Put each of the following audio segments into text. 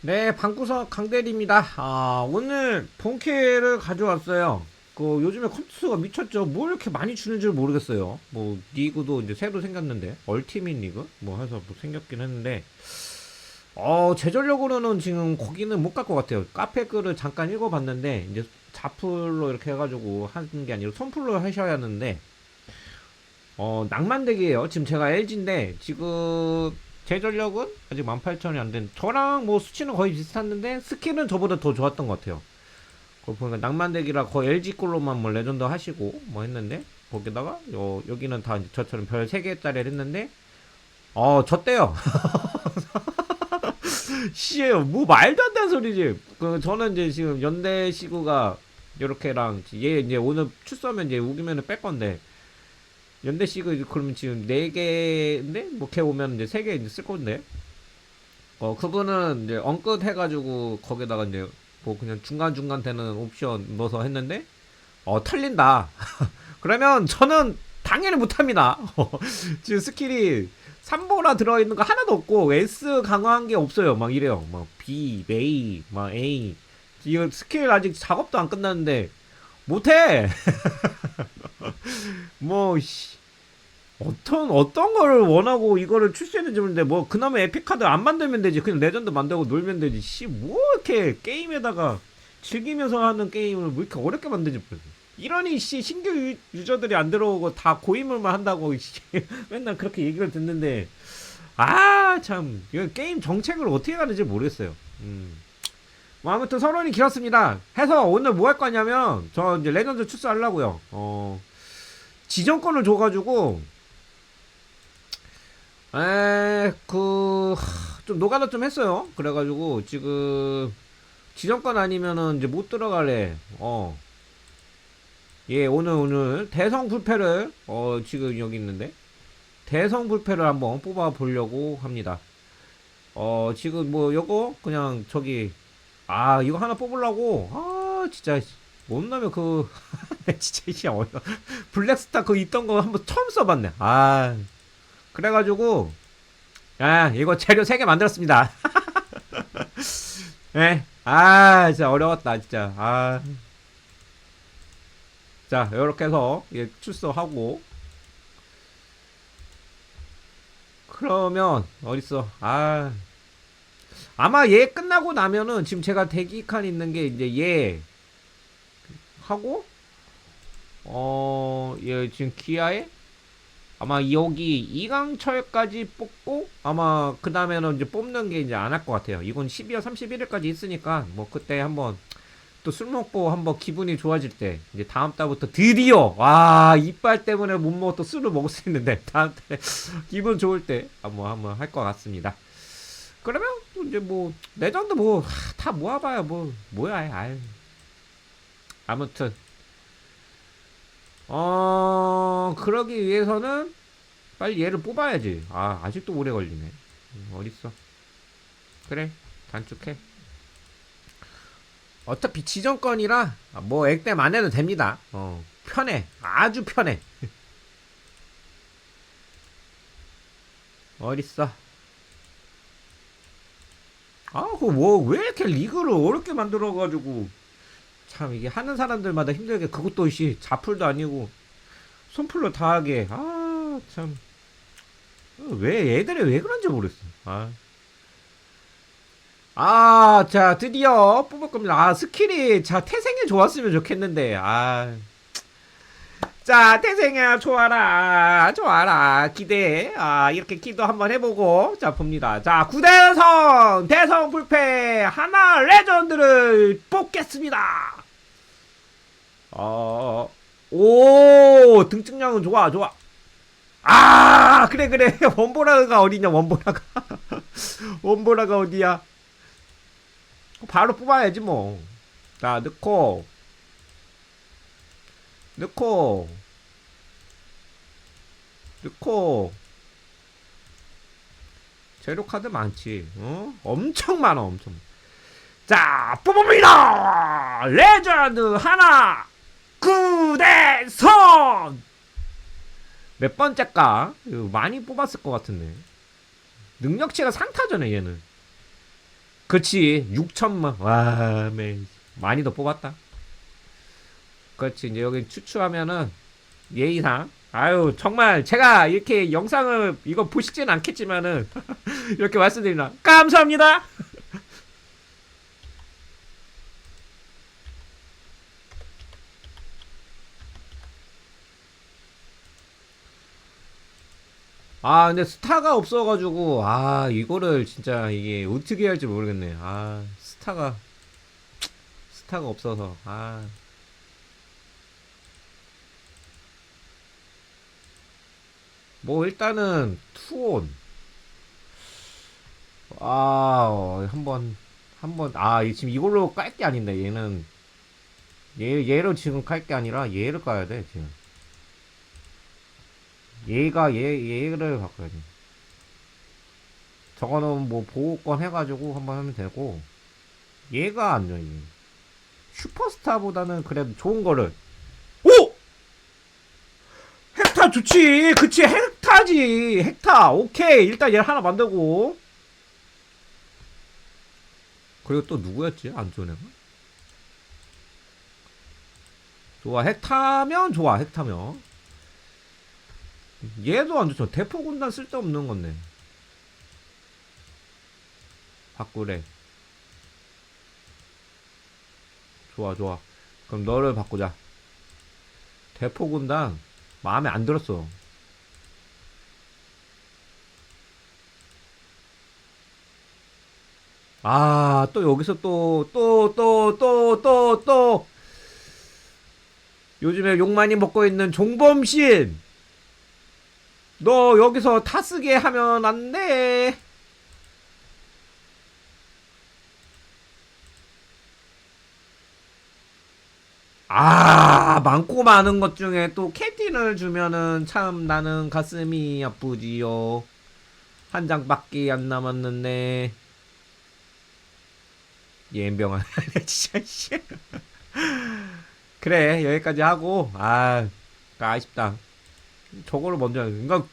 네, 방구석 강대리입니다. 아, 오늘 본캐를 가져왔어요. 그 요즘에 컴퓨터가 미쳤죠. 뭘 이렇게 많이 주는 줄 모르겠어요. 뭐 리그도 이제 새로 생겼는데 얼티밋 리그 뭐 해서 뭐 생겼긴 했는데 어, 제 전력으로는 지금 거기는 못 갈 것 같아요. 카페 글을 잠깐 읽어봤는데 이제 자풀로 이렇게 해가지고 하는 게 아니라 손풀로 하셔야 하는데 어, 낭만덱이에요. 지금 제가 LG인데 지금 제 전력은 아직 18,000이 안 된. 저랑 뭐 수치는 거의 비슷했는데 스킬은 저보다 더 좋았던 것 같아요. 거기 보니까 낭만덱이라 거의 LG 걸로만 뭐 레전드 하시고 뭐 했는데 거기다가 요 여기는 다 이제 저처럼 별 3개짜리를 했는데 어 졌대요. 씨예요. 뭐 말도 안 되는 소리지. 그 저는 이제 지금 연대 시구가 요렇게랑 얘 이제 오늘 출소하면 이제 우기면은 뺄 건데 연대 시그 그러면 지금 네 개인데? 뭐걔 오면 이제 세개 이제 쓸 건데? 어 그분은 이제 엉끝 해가지고 거기다가 이제 뭐 그냥 중간 중간 되는 옵션 넣어서 했는데? 어 털린다. 그러면 저는 당연히 못합니다. 지금 스킬이 3보라 들어있는 거 하나도 없고 S 강화한 게 없어요. 막 이래요. 막 B, A, 막 A. 이거 스킬 아직 작업도 안 끝났는데 못해 뭐, 씨. 어떤, 어떤 거를 원하고 이거를 출시했는지 모르는데, 뭐, 그나마 에픽카드 안 만들면 되지. 그냥 레전드 만들고 놀면 되지. 씨, 뭐, 이렇게 게임에다가 즐기면서 하는 게임을 뭐 이렇게 어렵게 만드지. 모르겠어. 이러니, 씨, 신규 유, 유저들이 안 들어오고 다 고인물만 한다고, 씨. 맨날 그렇게 얘기를 듣는데, 아, 참. 이거 게임 정책을 어떻게 가는지 모르겠어요. 음. 뭐 아무튼 서론이 길었습니다. 해서 오늘 뭐 할 거냐면 저 이제 레전드 출소하려고요. 어 지정권을 줘가지고 에그좀 노가다 좀 했어요. 그래가지고 지금 지정권 아니면은 이제 못 들어갈래. 어. 예, 오늘 오늘 대성 불패를 어 지금 여기 있는데 대성 불패를 한번 뽑아 보려고 합니다. 어 지금 뭐 요거 그냥 저기 아 이거 하나 뽑으려고 아 진짜 뭔 놈의 그 진짜 씨 어려 블랙스타 그 있던 거 한번 처음 써봤네. 아 그래가지고 아 이거 재료 3개 만들었습니다. 예. 아 진짜 어려웠다 진짜. 아. 자, 이렇게 해서 예, 출소하고. 그러면 어딨어? 아. 아마 얘 끝나고 나면은 지금 제가 대기 칸 있는 게 이제 얘 하고 어얘 지금 기아에 아마 여기 이강철까지 뽑고 아마 그 다음에는 이제 뽑는 게 이제 안 할 것 같아요. 이건 12월 31일까지 있으니까 뭐 그때 한번 또 술 먹고 한번 기분이 좋아질 때 이제 다음 달부터 드디어 와 이빨 때문에 못또 술을 먹을 수 있는데 다음 달 기분 좋을 때 한번 한번 할 것 같습니다. 그러면 또 이제 뭐 레전드 뭐 다 모아봐야 뭐 뭐야 아유 아무튼 어 그러기 위해서는 빨리 얘를 뽑아야지. 아 아직도 오래 걸리네. 음, 어딨어? 그래 단축해. 어차피 지정권이라 뭐 액땜 안 해도 됩니다. 어. 편해. 아주 편해. 어딨어? 아, 그 뭐, 왜 이렇게 리그를 어렵게 만들어가지고. 참, 이게 하는 사람들마다 힘들게, 그것도 씨, 자풀도 아니고, 손풀로 다 하게. 아, 참. 왜, 애들이 왜 그런지 모르겠어. 아. 아, 자, 드디어 뽑을 겁니다. 아, 스킬이, 자, 태생이 좋았으면 좋겠는데, 아. 자, 태생아, 좋아라, 좋아라, 기대해. 아, 이렇게 기도 한번 해보고, 자, 봅니다. 자, 구대성, 대성 불패, 하나 레전드를 뽑겠습니다. 어, 오, 등증량은 좋아, 좋아. 아, 그래, 그래. 원보라가 어디냐, 원보라가. 원보라가 어디야? 바로 뽑아야지, 뭐. 자, 넣고, 넣고 넣고 재료 카드 많지 어? 엄청 많아 엄청 자 뽑습니다 레전드 하나 구대선 몇 번째까? 많이 뽑았을 것 같은데. 능력치가 상타잖아 얘는. 그치 6천만. 와 매. 많이 더 뽑았다. 그렇지 이제 여기 추추하면은 예의상. 아유 정말 제가 이렇게 영상을 이거 보시진 않겠지만은 이렇게 말씀드리나. 감사합니다 아 근데 스타가 없어가지고 아 이거를 진짜 이게 어떻게 할지 모르겠네. 아 스타가 스타가 없어서 아. 뭐 일단은 투온 아 어, 한번 한번 아 이- 지금 이걸로 깔 게 아닌데 얘는. 얘 얘로 지금 깔 게 아니라 얘를 까야 돼 지금 얘가 얘 얘를 바꿔야 돼. 저거는 뭐 보호권 해가지고 한번 하면 되고 얘가 안 돼. 얘. 슈퍼스타보다는 그래도 좋은 거를. 오! 헥타 좋지. 그치 헥타지. 헥타 오케이. 일단 얘 하나 만들고. 그리고 또 누구였지? 안 좋은 애가? 좋아 헥타면 좋아 헥타면 얘도 안 좋죠 대포 군단 쓸데없는 건데 바꾸래 좋아 좋아 그럼 너를 바꾸자 대포 군단 마음에 안 들었어. 아, 또 여기서 또, 또, 또, 또, 또, 또. 요즘에 욕 많이 먹고 있는 종범신. 너 여기서 타쓰게 하면 안 돼. 아, 많고 많은 것 중에 또 캡틴을 주면은 참 나는 가슴이 아프지요. 한 장밖에 안 남았는데. 예병아, 진짜, 씨. 그래, 여기까지 하고, 아, 아쉽다. 저거를 먼저, 그니까,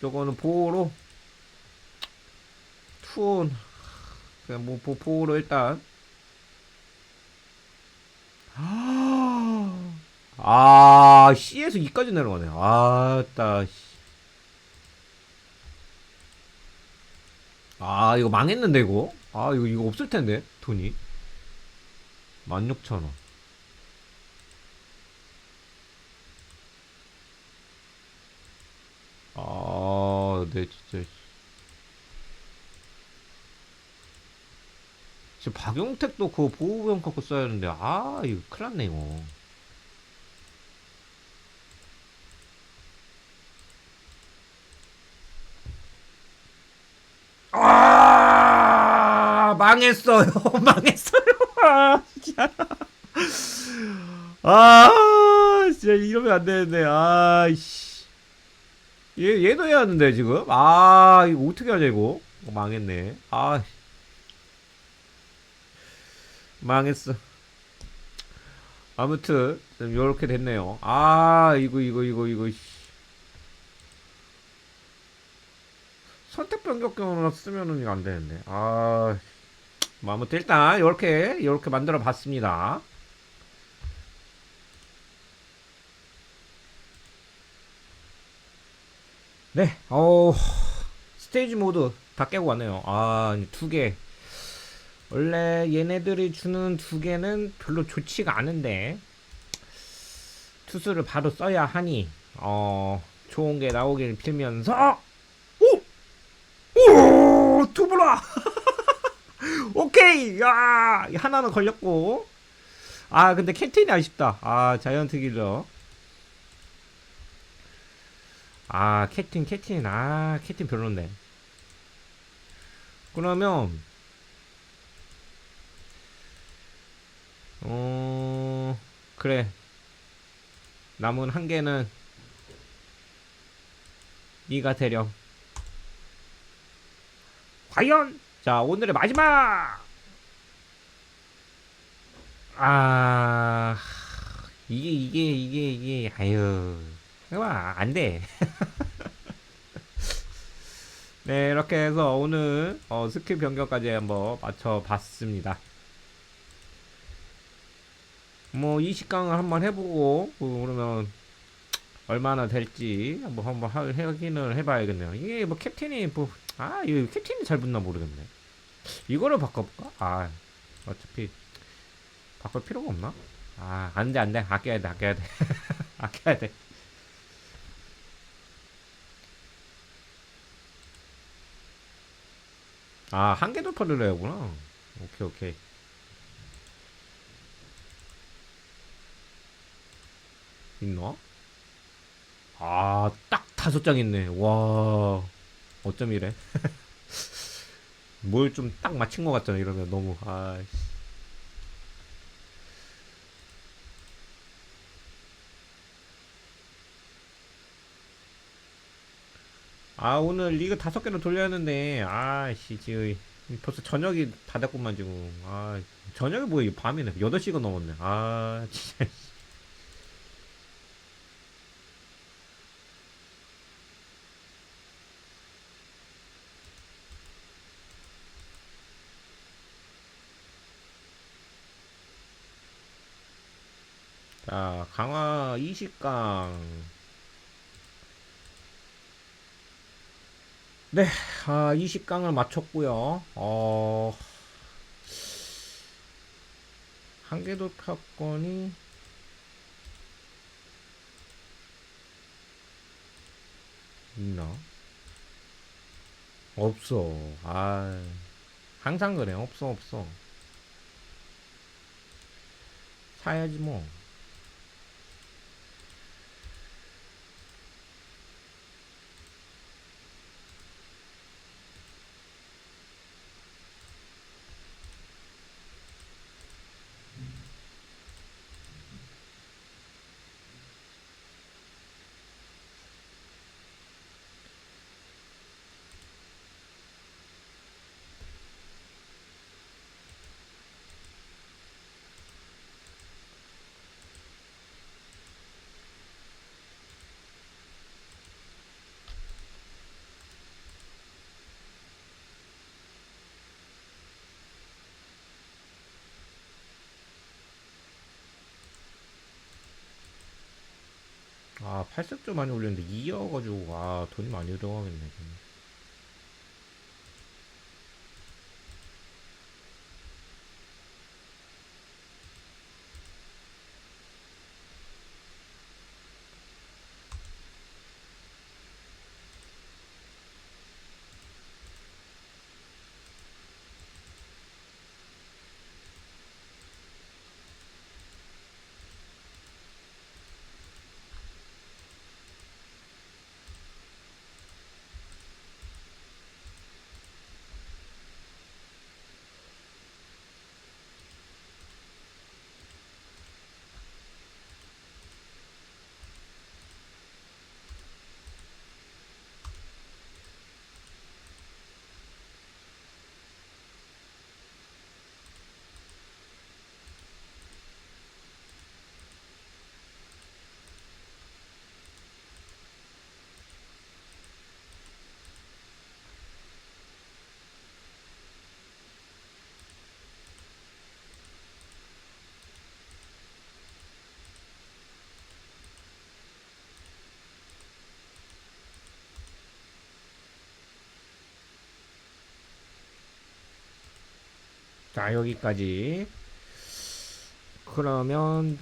저거는 보호로, 투온, 그냥 뭐, 보- 보호로 일단, 아, C에서 E까지 내려가네. 아따, 씨. 아, 이거 망했는데, 이거? 아, 이거, 이거 없을 텐데, 돈이. 16,000원. 아, 네, 진짜. 지금 박용택도 그 보호병 갖고 써야 하는데, 아, 이거 큰일 났네, 이거. 아, 망했어요. 망했어요. 아, 진짜. 아, 진짜 이러면 안 되는데. 아, 씨. 얘, 얘도 해야 하는데, 지금. 아, 이거 어떻게 하냐, 이거. 어, 망했네. 아, 망했어. 아무튼, 좀 요렇게 됐네요. 아, 이거, 이거, 이거, 이거, 씨. 선택 변경권으로 쓰면은 이거 안 되는데. 아, 뭐 아무튼 일단 이렇게 이렇게 만들어 봤습니다. 네, 어 스테이지 모드 다 깨고 왔네요. 아, 두 개. 원래 얘네들이 주는 두 개는 별로 좋지가 않은데 투수를 바로 써야 하니 어 좋은 게 나오길 빌면서 오! 오! 투브라! 오케이! 야! 하나는 걸렸고. 아, 근데 캡틴이 아쉽다. 아, 자이언트 길러. 아, 캡틴, 캡틴. 아, 캡틴 별론데. 그러면, 어, 그래. 남은 한 개는 네가 대령. 과연 자 오늘의 마지막 아 이게 이게 이게 이게 아유 와 안돼 네, 이렇게 해서 오늘 어, 스킬 변경까지 한번 맞춰봤습니다. 뭐 20강을 한번 해보고 어, 그러면 얼마나 될지 한번 한번 하- 확인을 해봐야겠네요. 이게 뭐 캡틴이 뭐아 이거 캡틴이 잘 붙나 모르겠네. 이거를 바꿔볼까? 아 어차피 바꿀 필요가 없나? 아 안돼 안돼 아껴야 돼 아껴야 돼 아껴야 돼. 아, 한 개 돌파를 해야 하구나. 오케이, 오케이. 있나? 아, 딱 다섯 장 있네. 와, 어쩜 이래? 뭘 좀 딱 맞힌 것 같잖아, 이러면 너무. 아, 아, 오늘 리그 다섯 개를 돌려야 하는데, 아씨, 지금 벌써 저녁이 다 됐구만, 지금. 아, 저녁이 뭐야, 밤이네. 8시가 넘었네. 아, 진짜. 자, 강화 20강. 네, 아, 20강을 마쳤고요. 어, 한계 돌파권이 있나? 없어. 아, 항상 그래. 없어, 없어. 사야지 뭐. 아, 팔색조 많이 올렸는데 2여가지고, 아, 돈이 많이 들어가겠네. 자, 여기까지. 그러면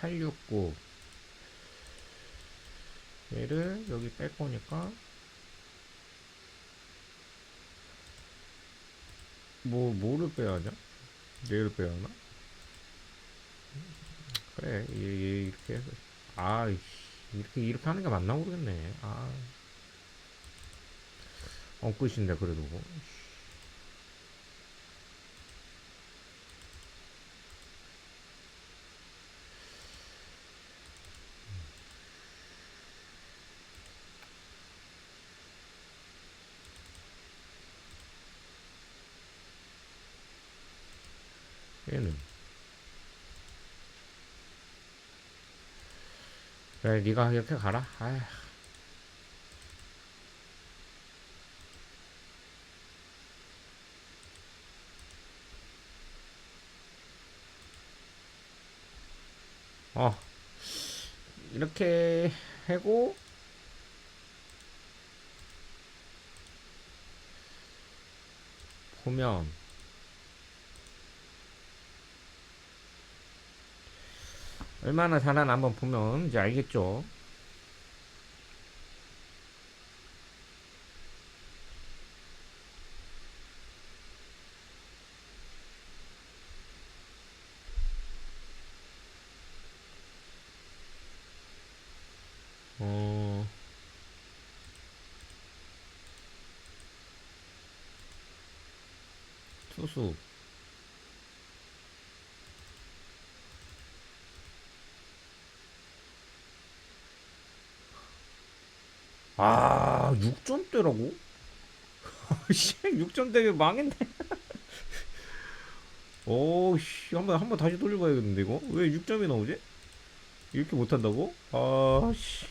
869 얘를 여기 뺄 거니까 뭐 뭐를 빼야 하냐? 얘를 빼야 하나? 그래 얘, 얘 이렇게 해서 아 이렇게 이렇게 하는 게 맞나 모르겠네 아 엉끝인데 그래도. 얘는. 그래 네가 이렇게 가라. 아휴 어 이렇게 하고 보면 얼마나 잘하나 한번 보면 이제 알겠죠. 어, 투수. 아, 6점대라고? 씨, 6점대 망했네. 오, 씨, 한번, 한번 다시 돌려봐야겠는데, 이거? 왜 6점이 나오지? 이렇게 못한다고? 아, 씨.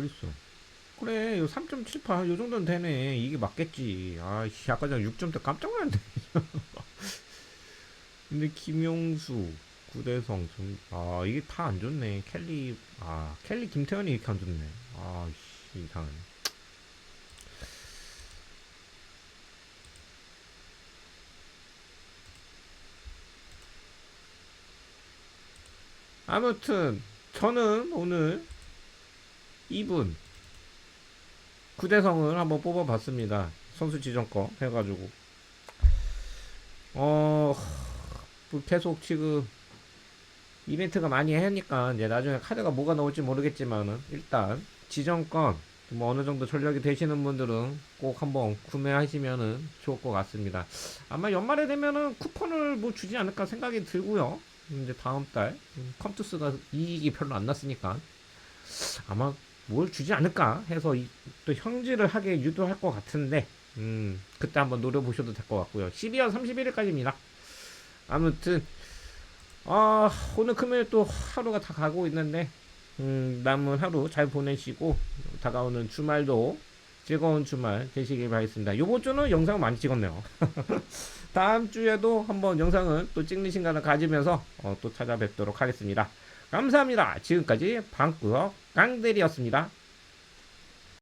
어딨어? 그래, 요 3.78, 요 정도는 되네. 이게 맞겠지. 아씨, 아까 전에 6점대 깜짝 놀랐네. 근데 김용수, 구대성, 좀, 아, 이게 다 안 좋네. 켈리, 아, 켈리 김태현이 이렇게 안 좋네. 아, 씨, 이상하네. 아무튼, 저는 오늘 2분 구대성을 한번 뽑아봤습니다. 선수 지정 거 해가지고 어뭐 계속 지금 이벤트가 많이 하니까 이제 나중에 카드가 뭐가 나올지 모르겠지만은 일단 지정권 뭐 어느 정도 전력이 되시는 분들은 꼭 한번 구매하시면은 좋을 것 같습니다. 아마 연말에 되면은 쿠폰을 뭐 주지 않을까 생각이 들고요. 이제 다음 달 음, 컴투스가 이익이 별로 안 났으니까 아마 뭘 주지 않을까 해서 이- 또 형질을 하게 유도할 것 같은데 음 그때 한번 노려보셔도 될 것 같고요. 12월 31일까지입니다. 아무튼 아 오늘 금요일 또 하루가 다 가고 있는데 음 남은 하루 잘 보내시고 다가오는 주말도 즐거운 주말 되시길 바라겠습니다. 요번 주는 영상 많이 찍었네요. 다음 주에도 한번 영상을 또 찍는 시간을 가지면서 어, 또 찾아뵙도록 하겠습니다 감사합니다. 지금까지 방구석 깡대리였습니다